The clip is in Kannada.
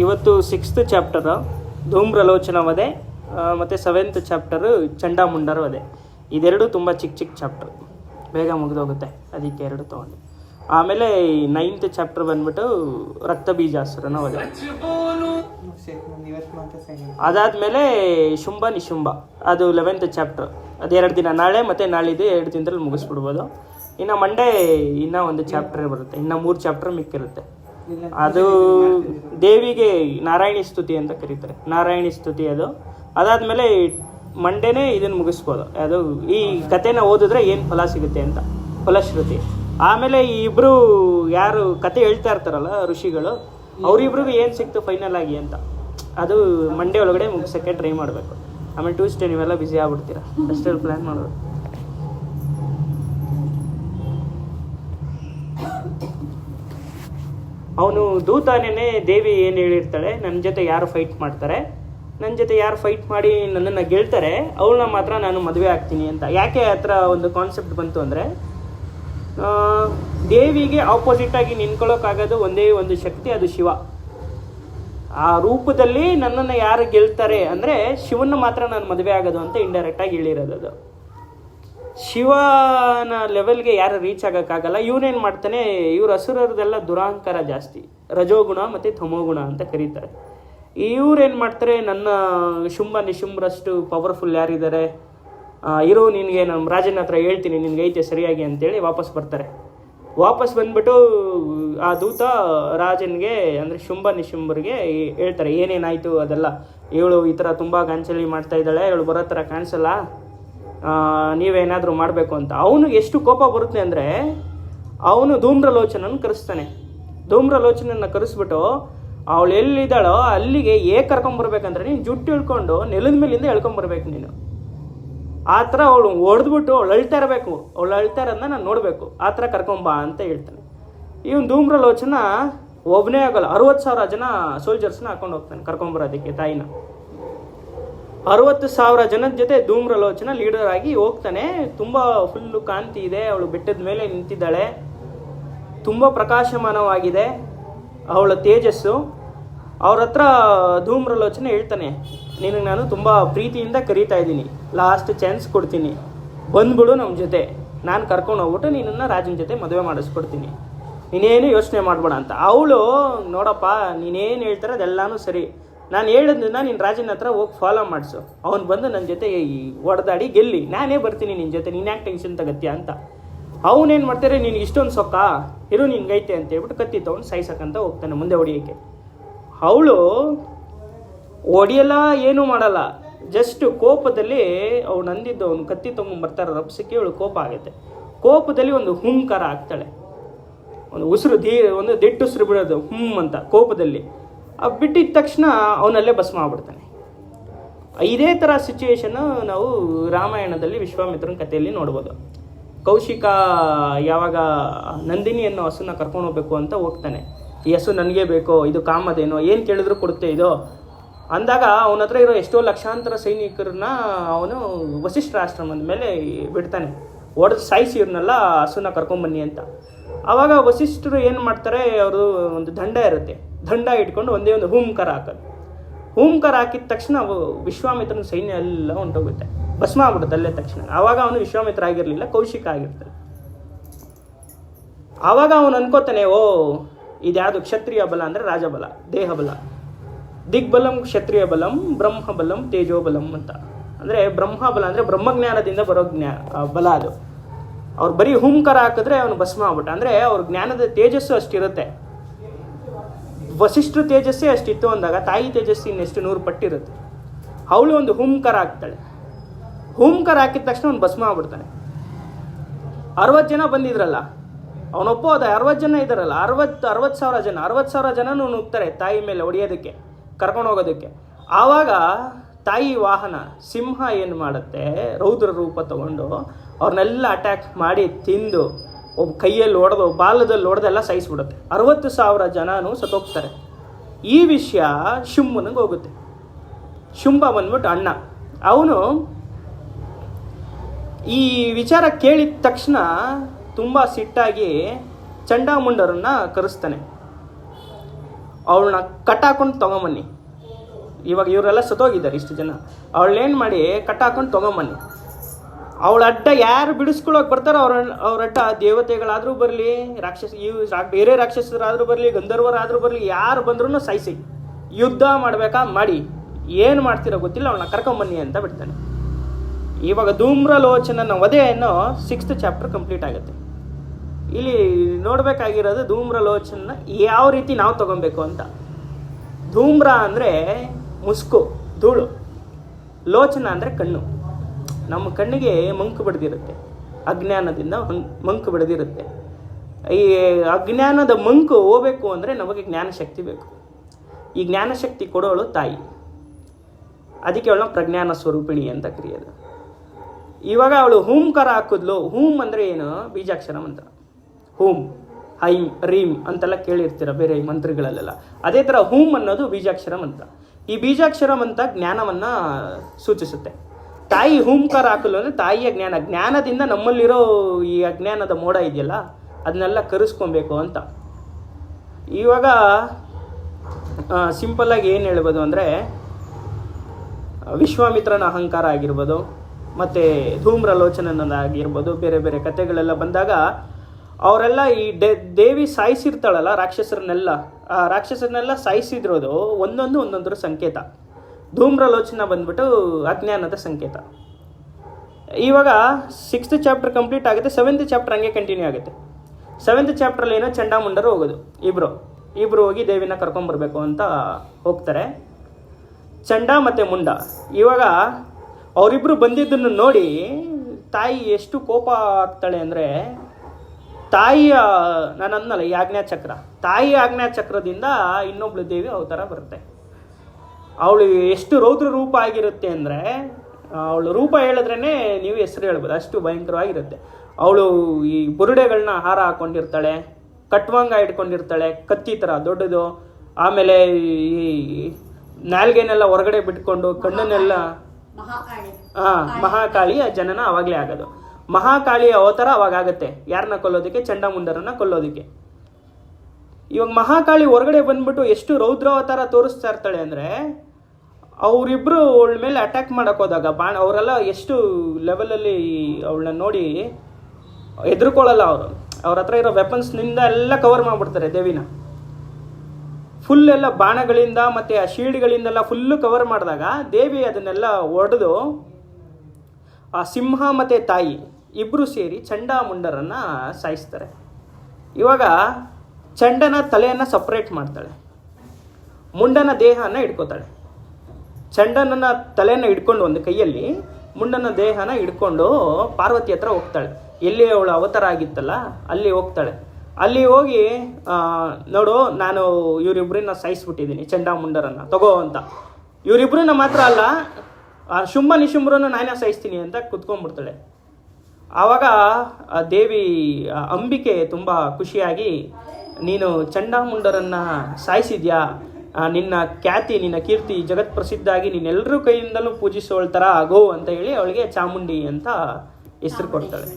ಇವತ್ತು ಸಿಕ್ಸ್ತ್ ಚಾಪ್ಟರ್ ಧೂಮ್ರಲೋಚನ ಮತ್ತು ಸೆವೆಂತ್ ಚಾಪ್ಟರು ಚಂಡಾಮುಂಡರು ಅದೇ ಇದೆರಡು ತುಂಬ ಚಿಕ್ಕ ಚಿಕ್ಕ ಚಾಪ್ಟರ್ ಬೇಗ ಮುಗಿದೋಗುತ್ತೆ. ಅದಕ್ಕೆ ಎರಡು ತೊಗೊಂಡು. ಆಮೇಲೆ ನೈನ್ತ್ ಚಾಪ್ಟರ್ ಬಂದ್ಬಿಟ್ಟು ರಕ್ತ ಬೀಜಾಸುರನ ಸೈನ್ ಅದಾದಮೇಲೆ ಶುಂಭ ನಿಶುಂಭ. ಅದು ಲೆವೆಂತ್ ಚಾಪ್ಟರ್ ಅದು ಎರಡು ದಿನ. ನಾಳೆ ಮತ್ತು ನಾಳಿದ್ದು ಎರಡು ದಿನದಲ್ಲಿ ಮುಗಿಸ್ಬಿಡ್ಬೋದು. ಇನ್ನು ಮಂಡೇ ಇನ್ನೂ ಒಂದು ಚಾಪ್ಟರ್ ಬರುತ್ತೆ. ಇನ್ನು ಮೂರು ಚಾಪ್ಟರ್ ಮಿಕ್ಕಿರುತ್ತೆ. ಅದು ದೇವಿಗೆ ನಾರಾಯಣಿ ಸ್ತುತಿ ಅಂತ ಕರೀತಾರೆ. ನಾರಾಯಣಿ ಸ್ತುತಿ ಅದು. ಅದಾದಮೇಲೆ ಮಂಡೇನೇ ಇದನ್ನು ಮುಗಿಸ್ಬೋದು. ಅದು ಈ ಕಥೆನ ಓದಿದ್ರೆ ಏನು ಫಲ ಸಿಗುತ್ತೆ ಅಂತ. ಫಲಶ್ರುತಿ. ಆಮೇಲೆ ಈ ಇಬ್ರು ಯಾರು ಕತೆ ಹೇಳ್ತಾ ಇರ್ತಾರಲ್ಲ ಋಷಿಗಳು, ಅವರಿಬ್ರಿಗೂ ಏನು ಸಿಕ್ತು ಫೈನಲ್ ಆಗಿ ಅಂತ. ಅದು ಮಂಡೇ ಒಳಗಡೆ ಮುಗಿಸೋಕ್ಕೆ ಟ್ರೈ ಮಾಡಬೇಕು. ಆಮೇಲೆ ಟ್ಯೂಸ್ಡೇ ನೀವೆಲ್ಲ ಬ್ಯುಸಿ ಆಗ್ಬಿಡ್ತೀರಾ. ಅಷ್ಟೇ ಪ್ಲ್ಯಾನ್ ಮಾಡೋದು ಅವನು ದೂತಾನೇನೆ ದೇವಿ ಏನು ಹೇಳಿರ್ತಾಳೆ ನನ್ನ ಜೊತೆ ಯಾರು ಫೈಟ್ ಮಾಡ್ತಾರೆ? ನನ್ನ ಜೊತೆ ಯಾರು ಫೈಟ್ ಮಾಡಿ ನನ್ನನ್ನು ಗೆಲ್ತಾರೆ, ಅವಳನ್ನ ಮಾತ್ರ ನಾನು ಮದುವೆ ಆಗ್ತೀನಿ ಅಂತ. ಯಾಕೆ ಆ ಒಂದು ಕಾನ್ಸೆಪ್ಟ್ ಬಂತು ಅಂದರೆ ದೇವಿಗೆ ಆಪೋಸಿಟ್ ಆಗಿ ನಿಂತ್ಕೊಳ್ಳೋಕ್ಕಾಗೋದು ಒಂದೇ ಒಂದು ಶಕ್ತಿ, ಅದು ಶಿವ. ಆ ರೂಪದಲ್ಲಿ ನನ್ನನ್ನು ಯಾರು ಗೆಲ್ತಾರೆ ಅಂದರೆ ಶಿವನ ಮಾತ್ರ ನಾನು ಮದುವೆ ಆಗೋದು ಅಂತ ಇಂಡೈರೆಕ್ಟಾಗಿ ಹೇಳಿರೋದು ಅದು. ಶಿವನ ಲೆವೆಲ್ಗೆ ಯಾರು ರೀಚ್ ಆಗೋಕ್ಕಾಗಲ್ಲ. ಇವನೇನು ಮಾಡ್ತಾನೆ, ಇವ್ರು ಹಸುರರದೆಲ್ಲ ದುರಾಂಕಾರ ಜಾಸ್ತಿ. ರಜೋಗುಣ ಮತ್ತು ತಮೋಗುಣ ಅಂತ ಕರೀತಾರೆ. ಇವ್ರೇನು ಮಾಡ್ತಾರೆ, ನನ್ನ ಶುಂಭ ನಿಶುಂಭರಷ್ಟು ಪವರ್ಫುಲ್ ಯಾರಿದ್ದಾರೆ ಇರೋ ನಿನಗೆ ನಮ್ಮ ರಾಜನ ಹತ್ರ ಹೇಳ್ತೀನಿ, ನಿನ್ಗೆ ಐತೆ ಸರಿಯಾಗಿ ಅಂತೇಳಿ ವಾಪಸ್ ಬರ್ತಾರೆ. ವಾಪಸ್ ಬಂದ್ಬಿಟ್ಟು, ಆ ದೂತ ರಾಜನಿಗೆ, ಅಂದರೆ ಶುಂಭ ನಿಶುಂಭರಿಗೆ ಹೇಳ್ತಾರೆ, ಏನೇನಾಯಿತು ಅದೆಲ್ಲ. ಇವಳು ಈ ಥರ ತುಂಬ ಗಾಂಚಲಿ ಮಾಡ್ತಾ ಇದ್ದಾಳೆ, ಇವಳು ಬರೋ ಥರ ಕಾಣಿಸಲ್ಲ. ನೀವೇನಾದರೂ ಮಾಡಬೇಕು ಅಂತ. ಅವನು ಎಷ್ಟು ಕೋಪ ಬರುತ್ತೆ ಅಂದರೆ ಅವನು ಧೂಮ್ರಲೋಚನನ್ನು ಕರೆಸ್ತಾನೆ. ಧೂಮ್ರಲೋಚನನ್ನು ಕರೆಸ್ಬಿಟ್ಟು ಅವಳು ಎಲ್ಲಿದ್ದಾಳೋ ಅಲ್ಲಿಗೆ ಏ ಕರ್ಕೊಂಬರ್ಬೇಕಂದ್ರೆ ನೀನು ಜುಟ್ಟು ಇಳ್ಕೊಂಡು ನೆಲದ ಮೇಲಿಂದ ಎಳ್ಕೊಂಬರ್ಬೇಕು ನೀನು. ಆ ಥರ ಅವಳು ಹೊಡೆದ್ಬಿಟ್ಟು ಅವಳು ಅಳ್ತಾ ಇರಬೇಕು. ಅವಳು ಅಳ್ತಾ ಇರೋದನ್ನ ನಾನು ನೋಡಬೇಕು. ಆ ಥರ ಕರ್ಕೊಂಬ ಅಂತ ಹೇಳ್ತಾನೆ. ಇವನು ಧೂಮ್ರಲೋಚನ ಒಬ್ಬನೇ ಆಗಲ್ಲ. ಅರವತ್ತು ಸಾವಿರ ಜನ ಸೋಲ್ಜರ್ಸ್ನ ಹಾಕೊಂಡು ಹೋಗ್ತಾನೆ ಕರ್ಕೊಂಬರೋದಕ್ಕೆ ತಾಯಿನ. ಅರವತ್ತು ಸಾವಿರ ಜನದ ಜೊತೆ ಧೂಮ್ರಲೋಚನ ಲೀಡರ್ ಆಗಿ ಹೋಗ್ತಾನೆ. ತುಂಬ ಫುಲ್ಲು ಕಾಂತಿ ಇದೆ. ಅವಳು ಬೆಟ್ಟದ ಮೇಲೆ ನಿಂತಿದ್ದಾಳೆ. ತುಂಬ ಪ್ರಕಾಶಮಾನವಾಗಿದೆ. ಅವಳ ತೇಜಸ್ಸು. ಅವ್ರ ಹತ್ರ ಧೂಮ್ರಲೋಚನೆ ಹೇಳ್ತಾನೆ. ನಿನಗೆ ನಾನು ತುಂಬ ಪ್ರೀತಿಯಿಂದ ಕರೀತಾ ಇದ್ದೀನಿ. ಲಾಸ್ಟ್ ಚಾನ್ಸ್ ಕೊಡ್ತೀನಿ. ಬಂದ್ಬಿಡು ನಮ್ಮ ಜೊತೆ. ನಾನು ಕರ್ಕೊಂಡು ಹೋಗ್ಬಿಟ್ಟು ನಿನ್ನನ್ನು ರಾಜನ ಜೊತೆ ಮದುವೆ ಮಾಡಿಸ್ಕೊಡ್ತೀನಿ. ನೀನೇನು ಯೋಚನೆ ಮಾಡಬೇಡ ಅಂತ. ಅವಳು, ನೋಡಪ್ಪ, ನೀನೇನು ಹೇಳ್ತಾರೆ ಅದೆಲ್ಲನೂ ಸರಿ. ನಾನು ಹೇಳಿದ್ನ ನಿನ್ನ ರಾಜನ ಹತ್ರ ಹೋಗಿ ಫಾಲೋ ಮಾಡಿಸು. ಅವ್ನು ಬಂದು ನನ್ನ ಜೊತೆ ಈ ಹೊಡೆದಾಡಿ ಗೆಲ್ಲಿ. ನಾನೇ ಬರ್ತೀನಿ ನಿನ್ನ ಜೊತೆ, ನೀನು ಯಾಕೆ ಟೆನ್ಷನ್ ತಗತ್ತೀಯ ಅಂತ. ಅವನೇನು ಮಾಡ್ತಾರೆ, ನೀನು ಇಷ್ಟೊಂದು ಸೊಕ್ಕ? ಇರು ನಿನ್ಗೈತೆ ಅಂತ ಹೇಳ್ಬಿಟ್ಟು ಕತ್ತಿ ಅವ್ನು, ಸಾಯ್ಸಕ್ಕಂತ ಹೋಗ್ತಾನೆ ಮುಂದೆ ಹೊಡಿಯೋಕ್ಕೆ. ಅವಳು ಹೊಡಿಯಲ್ಲ, ಏನೂ ಮಾಡಲ್ಲ. ಜಸ್ಟ್ ಕೋಪದಲ್ಲಿ ಅವಳು ಅಂದಿದ್ದು, ಅವನು ಕತ್ತಿ ತೊಗೊಂಬರ್ತಾರೆ ರಪ್ಸಕ್ಕೆ ಅವಳು ಕೋಪ ಆಗುತ್ತೆ. ಕೋಪದಲ್ಲಿ ಒಂದು ಹುಂಕಾರ ಆಗ್ತಾಳೆ. ಒಂದು ಉಸಿರು ದೀ ಒಂದು ದಿಟ್ಟು ಉಸಿರು ಬಿಡೋದು, ಹುಂ ಅಂತ ಕೋಪದಲ್ಲಿ. ಬಿಟ್ಟಿದ ತಕ್ಷಣ ಅವನಲ್ಲೇ ಭಸ್ಮ ಆಗ್ಬಿಡ್ತಾನೆ. ಇದೇ ಥರ ಸಿಚುವೇಶನ್ನು ನಾವು ರಾಮಾಯಣದಲ್ಲಿ ವಿಶ್ವಾಮಿತ್ರನ ಕಥೆಯಲ್ಲಿ ನೋಡ್ಬೋದು. ಕೌಶಿಕ ಯಾವಾಗ ನಂದಿನಿ ಅನ್ನೋ ಹಸುನ ಕರ್ಕೊಂಡು ಹೋಗ್ಬೇಕು ಅಂತ ಹೋಗ್ತಾನೆ. ಈ ಹಸು ನನಗೆ ಬೇಕೋ, ಇದು ಕಾಮದೇನೋ, ಏನು ಕೇಳಿದ್ರು ಕೊಡುತ್ತೆ ಇದು? ಅಂದಾಗ ಅವನ ಹತ್ರ ಇರೋ ಎಷ್ಟೋ ಲಕ್ಷಾಂತರ ಸೈನಿಕರನ್ನ ಅವನು ವಸಿಷ್ಠ ಆಶ್ರಮದ ಮೇಲೆ ಬಿಡ್ತಾನೆ. ಹೊಡೆದು ಸಾಯಿಸಿ ಇವ್ರನ್ನೆಲ್ಲ ಹಸುನ ಕರ್ಕೊಂಬನ್ನಿ ಅಂತ. ಆವಾಗ ವಸಿಷ್ಠರು ಏನು ಮಾಡ್ತಾರೆ ಅವರು ಒಂದು ದಂಡ ಇರುತ್ತೆ. ದಂಡ ಇಟ್ಕೊಂಡು ಒಂದೇ ಒಂದು ಹೂಂಕಾರ ಹಾಕೋದು. ಹೂಂಕಾರ ಹಾಕಿದ ತಕ್ಷಣ ವಿಶ್ವಾಮಿತ್ರನ ಸೈನ್ಯ ಎಲ್ಲ ಹೊಂಟೋಗುತ್ತೆ. ಭಸ್ಮ ಆಗ್ಬಿಡುತ್ತೆ ಅಲ್ಲೇ ತಕ್ಷಣ. ಆವಾಗ ಅವನು ವಿಶ್ವಾಮಿತ್ರ ಆಗಿರಲಿಲ್ಲ ಕೌಶಿಕ ಆಗಿರ್ತಾನೆ. ಆವಾಗ ಅವನು ಅನ್ಕೋತಾನೆ, ಓ, ಇದ್ಯಾವುದು ಕ್ಷತ್ರಿಯ ಬಲ ಅಂದರೆ ರಾಜಬಲ, ದೇಹಬಲ. ದಿಗ್ಬಲಂ ಕ್ಷತ್ರಿಯ ಬಲಂ, ಬ್ರಹ್ಮಬಲಂ, ತೇಜೋಬಲಂ ಅಂತ. ಅಂದರೆ ಬ್ರಹ್ಮಬಲ ಅಂದರೆ ಬ್ರಹ್ಮಜ್ಞಾನದಿಂದ ಬರೋ ಜ್ಞಾ ಬಲ ಅದು. ಅವ್ರು ಬರೀ ಹುಂಕಾರ ಹಾಕಿದ್ರೆ ಅವನು ಭಸ್ಮ ಆಗ್ಬಿಟ್ಟ. ಅಂದರೆ ಅವ್ರ ಜ್ಞಾನದ ತೇಜಸ್ಸು ಅಷ್ಟಿರುತ್ತೆ. ವಸಿಷ್ಠ ತೇಜಸ್ಸೇ ಅಷ್ಟಿತ್ತು ಅಂದಾಗ ತಾಯಿ ತೇಜಸ್ಸು ಇನ್ನೆಷ್ಟು ನೂರು ಪಟ್ಟಿರುತ್ತೆ. ಅವಳು ಒಂದು ಹುಂಕಾರ ಹಾಕ್ತಾಳೆ. ಹುಂಕಾರ ಹಾಕಿದ ತಕ್ಷಣ ಅವ್ನು ಭಸ್ಮ ಆಗ್ಬಿಡ್ತಾನೆ. ಅರವತ್ತು ಜನ ಬಂದಿದ್ರಲ್ಲ, ಅವನೊಬ್ಬ ಅದ, ಅರವತ್ತು ಜನ ಇದ್ದಾರಲ್ಲ, ಅರವತ್ತು ಅರವತ್ತು ಸಾವಿರ ಜನ, ಅರವತ್ತು ಸಾವಿರ ಜನನೂ ನುಗ್ತಾರೆ ತಾಯಿ ಮೇಲೆ ಹೊಡೆಯೋದಕ್ಕೆ, ಕರ್ಕೊಂಡು ಹೋಗೋದಕ್ಕೆ. ಆವಾಗ ತಾಯಿ ವಾಹನ ಸಿಂಹ ಏನು ಮಾಡುತ್ತೆ? ರೌದ್ರ ರೂಪ ತಗೊಂಡು ಅವ್ರನ್ನೆಲ್ಲ ಅಟ್ಯಾಕ್ ಮಾಡಿ ತಿಂದು ಒಬ್ಬ ಕೈಯಲ್ಲಿ ಹೊಡೆದು ಬಾಲದಲ್ಲಿ ಹೊಡೆದೆಲ್ಲ ಸಹಿಸ್ಬಿಡುತ್ತೆ. ಅರವತ್ತು ಸಾವಿರ ಜನನೂ ಸತ್ತೋಗ್ತಾರೆ. ಈ ವಿಷಯ ಶುಂಭನಿಗೆ ಹೋಗುತ್ತೆ. ಶುಂಭ ಬಂದ್ಬಿಟ್ಟು ಅಣ್ಣ. ಅವನು ಈ ವಿಚಾರ ಕೇಳಿದ ತಕ್ಷಣ ತುಂಬ ಸಿಟ್ಟಾಗಿ ಚಂಡಾಮುಂಡರನ್ನ ಕರೆಸ್ತಾನೆ. ಅವಳನ್ನ ಕಟ್ಟಾಕೊಂಡು ತೊಗೊಂಬನ್ನಿ. ಇವಾಗ ಇವರೆಲ್ಲ ಸತೋಗಿದ್ದಾರೆ ಇಷ್ಟು ಜನ. ಅವಳೇನು ಮಾಡಿ ಕಟ್ ಹಾಕೊಂಡು ತೊಗೊಂಬನ್ನಿ. ಅವಳ ಅಡ್ಡ ಯಾರು ಬಿಡಿಸ್ಕೊಳ್ಳೋಕೆ ಬರ್ತಾರೋ ಅವ್ರ ಅವ್ರ ಅಡ್ಡ ದೇವತೆಗಳಾದರೂ ಬರಲಿ, ರಾಕ್ಷಸ ಇವ್ ಬೇರೆ ರಾಕ್ಷಸರಾದರೂ ಬರಲಿ, ಗಂಧರ್ವರಾದರೂ ಬರಲಿ, ಯಾರು ಬಂದ್ರೂ ಸಾಯಿಸಿ. ಯುದ್ಧ ಮಾಡಬೇಕಾ? ಮಾಡಿ. ಏನು ಮಾಡ್ತಿರೋ ಗೊತ್ತಿಲ್ಲ, ಅವಳನ್ನ ಕರ್ಕೊಂಬನ್ನಿ ಅಂತ ಬಿಡ್ತಾನೆ. ಇವಾಗ ಧೂಮ್ರಲೋಚನನ ವಧೆಯನ್ನು ಸಿಕ್ಸ್ತ್ ಚಾಪ್ಟರ್ ಕಂಪ್ಲೀಟ್ ಆಗುತ್ತೆ. ಇಲ್ಲಿ ನೋಡಬೇಕಾಗಿರೋದು ಧೂಮ್ರಲೋಚನ ಯಾವ ರೀತಿ ನಾವು ತಗೊಬೇಕು ಅಂತ. ಧೂಮ್ರ ಅಂದರೆ ಮುಸ್ಕು, ಧೂಳು, ಲೋಚನ ಅಂದರೆ ಕಣ್ಣು. ನಮ್ಮ ಕಣ್ಣಿಗೆ ಮಂಕು ಬಡ್ದಿರುತ್ತೆ. ಅಜ್ಞಾನದಿಂದ ಹಂ- ಮಂಕು ಬಡ್ದಿರುತ್ತೆ. ಈ ಅಜ್ಞಾನದ ಮಂಕು ಹೋಗಬೇಕು ಅಂದರೆ ನಮಗೆ ಜ್ಞಾನಶಕ್ತಿ ಬೇಕು. ಈ ಜ್ಞಾನಶಕ್ತಿ ಕೊಡೋಳು ತಾಯಿ. ಅದಕ್ಕೆ ಅವಳು ಪ್ರಜ್ಞಾನ ಸ್ವರೂಪಿಣಿ ಅಂತ ಕರೆಯೋದು. ಇವಾಗ ಅವಳು ಹೂಂಕಾರ ಹಾಕಿದ್ಲು. ಹೂಮ್ ಅಂದರೆ ಏನು? ಬೀಜಾಕ್ಷರ ಮಂತ್ರ. ಹೂಂ, ಹೈಂ, ರೀಂ ಅಂತೆಲ್ಲ ಕೇಳಿರ್ತೀರ ಬೇರೆ ಮಂತ್ರಗಳಲ್ಲೆಲ್ಲ. ಅದೇ ಥರ ಹೂಮ್ ಅನ್ನೋದು ಬೀಜಾಕ್ಷರ ಮಂತ್ರ. ಈ ಬೀಜಾಕ್ಷರವಂತ ಜ್ಞಾನವನ್ನು ಸೂಚಿಸುತ್ತೆ. ತಾಯಿ ಹೂಂಕಾರ ಹಾಕಲು ಅಂದರೆ ತಾಯಿಯ ಜ್ಞಾನ. ಜ್ಞಾನದಿಂದ ನಮ್ಮಲ್ಲಿರೋ ಈ ಅಜ್ಞಾನದ ಮೋಡ ಇದೆಯಲ್ಲ, ಅದನ್ನೆಲ್ಲ ಕರೆಸ್ಕೊಬೇಕು ಅಂತ. ಇವಾಗ ಸಿಂಪಲ್ಲಾಗಿ ಏನು ಹೇಳ್ಬೋದು ಅಂದರೆ, ವಿಶ್ವಾಮಿತ್ರನ ಅಹಂಕಾರ ಆಗಿರ್ಬೋದು, ಮತ್ತು ಧೂಮ್ರಲೋಚನನಾಗಿರ್ಬೋದು ಬೇರೆ ಬೇರೆ ಕಥೆಗಳೆಲ್ಲ ಬಂದಾಗ ಅವರೆಲ್ಲ ಈ ದೇವಿ ಸಾಯಿಸಿರ್ತಾಳಲ್ಲ, ರಾಕ್ಷಸರನ್ನೆಲ್ಲ, ಆ ರಾಕ್ಷಸರನ್ನೆಲ್ಲ ಸಾಯಿಸಿದ್ರೋದು ಒಂದೊಂದು ಒಂದೊಂದರ ಸಂಕೇತ. ಧೂಮ್ರಲೋಚನ ಬಂದ್ಬಿಟ್ಟು ಅಜ್ಞಾನದ ಸಂಕೇತ. ಇವಾಗ ಸಿಕ್ಸ್ತ್ ಚಾಪ್ಟರ್ ಕಂಪ್ಲೀಟ್ ಆಗುತ್ತೆ ಸೆವೆಂತ್ ಚಾಪ್ಟರ್ ಹಂಗೆ ಕಂಟಿನ್ಯೂ ಆಗುತ್ತೆ. ಸೆವೆಂತ್ ಚಾಪ್ಟ್ರಲ್ಲಿ ಏನೋ ಚಂಡಾಮುಂಡರು ಹೋಗೋದು ಇಬ್ಬರು ಇಬ್ಬರು ಹೋಗಿ ದೇವಿನ ಕರ್ಕೊಂಬರ್ಬೇಕು ಅಂತ ಹೋಗ್ತಾರೆ. ಚಂಡ ಮತ್ತು ಮುಂಡ. ಇವಾಗ ಅವರಿಬ್ಬರು ಬಂದಿದ್ದನ್ನು ನೋಡಿ ತಾಯಿ ಎಷ್ಟು ಕೋಪ ಆಗ್ತಾಳೆ ಅಂದರೆ ತಾಯಿಯ ನಾನು ಅಂದಲ್ಲ ಈ ಚಕ್ರ. ತಾಯಿ ಆಜ್ಞಾ ಚಕ್ರದಿಂದ ಇನ್ನೊಬ್ಳು ದೇವಿ ಅವತಾರ ಬರುತ್ತೆ. ಅವಳು ಎಷ್ಟು ರೌದ್ರ ರೂಪ ಆಗಿರುತ್ತೆ ಅಂದರೆ ಅವಳು ರೂಪ ಹೇಳಿದ್ರೇ ನೀವು ಹೆಸರು ಹೇಳ್ಬೋದು ಅಷ್ಟು ಭಯಂಕರವಾಗಿರುತ್ತೆ. ಅವಳು ಈ ಬುರುಡೆಗಳನ್ನ ಹಾರ ಹಾಕೊಂಡಿರ್ತಾಳೆ ಕಟ್ವಂಗ ಇಟ್ಕೊಂಡಿರ್ತಾಳೆ ಕತ್ತಿ ಥರ ದೊಡ್ಡದು ಆಮೇಲೆ ಈ ನಾಲ್ಗೆನೆಲ್ಲ ಹೊರಗಡೆ ಬಿಟ್ಕೊಂಡು ಕಣ್ಣನ್ನೆಲ್ಲ ಹಾಂ ಹಾ ಮಹಾಕಾಳಿಯ ಜನನ ಅವಾಗಲೇ ಆಗೋದು. ಮಹಾಕಾಳಿಯ ಅವತಾರ ಅವಾಗ ಆಗುತ್ತೆ ಯಾರನ್ನ ಕೊಲ್ಲೋದಕ್ಕೆ? ಚಂಡಮುಂಡರನ್ನ ಕೊಲ್ಲೋದಕ್ಕೆ. ಇವಾಗ ಮಹಾಕಾಳಿ ಹೊರಗಡೆ ಬಂದ್ಬಿಟ್ಟು ಎಷ್ಟು ರೌದ್ರಾವತಾರ ತೋರಿಸ್ತಾ ಇರ್ತಾಳೆ ಅಂದರೆ ಅವರಿಬ್ಬರು ಅವಳ ಮೇಲೆ ಅಟ್ಯಾಕ್ ಮಾಡಕ್ ಹೋದಾಗ, ಬಾಣ, ಅವರೆಲ್ಲ ಎಷ್ಟು ಲೆವೆಲಲ್ಲಿ ಅವಳನ್ನ ನೋಡಿ ಹೆದರ್ಕೊಳ್ಳಲ್ಲ ಅವರು. ಅವ್ರ ಹತ್ರ ಇರೋ ವೆಪನ್ಸ್ನಿಂದ ಎಲ್ಲ ಕವರ್ ಮಾಡಿಬಿಡ್ತಾರೆ ದೇವಿನ. ಫುಲ್ ಎಲ್ಲ ಬಾಣಗಳಿಂದ ಮತ್ತು ಆ ಶೀಲ್ಡ್ಗಳಿಂದೆಲ್ಲ ಫುಲ್ಲು ಕವರ್ ಮಾಡಿದಾಗ ದೇವಿ ಅದನ್ನೆಲ್ಲ ಒಡೆದು ಆ ಸಿಂಹ ಮತ್ತು ತಾಯಿ ಇಬ್ಬರು ಸೇರಿ ಚಂಡಾಮುಂಡರನ್ನು ಸಾಯಿಸ್ತಾರೆ. ಇವಾಗ ಚಂಡನ ತಲೆಯನ್ನು ಸಪ್ರೇಟ್ ಮಾಡ್ತಾಳೆ. ಮುಂಡನ ದೇಹನ ಇಟ್ಕೋತಾಳೆ ಚಂಡನನ್ನು ತಲೆಯನ್ನು ಹಿಡ್ಕೊಂಡು ಒಂದು ಕೈಯಲ್ಲಿ ಮುಂಡನ ದೇಹನ ಹಿಡ್ಕೊಂಡು ಪಾರ್ವತಿ ಹತ್ರ ಹೋಗ್ತಾಳೆ. ಎಲ್ಲಿ ಅವಳು ಅವತಾರ ಆಗಿತ್ತಲ್ಲ, ಅಲ್ಲಿ ಹೋಗ್ತಾಳೆ. ಅಲ್ಲಿ ಹೋಗಿ ನೋಡು, ನಾನು ಇವರಿಬ್ಬರನ್ನ ಸಾಯಿಸ್ಬಿಟ್ಟಿದ್ದೀನಿ ಚಂಡಾಮುಂಡರನ್ನ ತಗೋ ಅಂತ. ಇವರಿಬ್ಬರನ್ನ ಮಾತ್ರ ಅಲ್ಲ ಶುಂಭ ನಿಶುಂಭರನ್ನು ನಾನೇ ಸಾಯಿಸ್ತೀನಿ ಅಂತ ಕುತ್ಕೊಂಡ್ಬಿಡ್ತಾಳೆ. ಆವಾಗ ದೇವಿ ಅಂಬಿಕೆ ತುಂಬ ಖುಷಿಯಾಗಿ, ನೀನು ಚಂಡಾಮುಂಡರನ್ನು ಸಾಯಿಸಿದ್ಯಾ? ನಿನ್ನ ಖ್ಯಾತಿ, ನಿನ್ನ ಕೀರ್ತಿ ಜಗತ್ ಪ್ರಸಿದ್ಧ ಆಗಿ ನೀನೆಲ್ಲರೂ ಕೈಯಿಂದಲೂ ಪೂಜಿಸೋಳ್ತಾರ? ಆಗೋ ಅಂತ ಹೇಳಿ ಅವಳಿಗೆ ಚಾಮುಂಡಿ ಅಂತ ಹೆಸರು ಕೊಡ್ತಾಳೆ.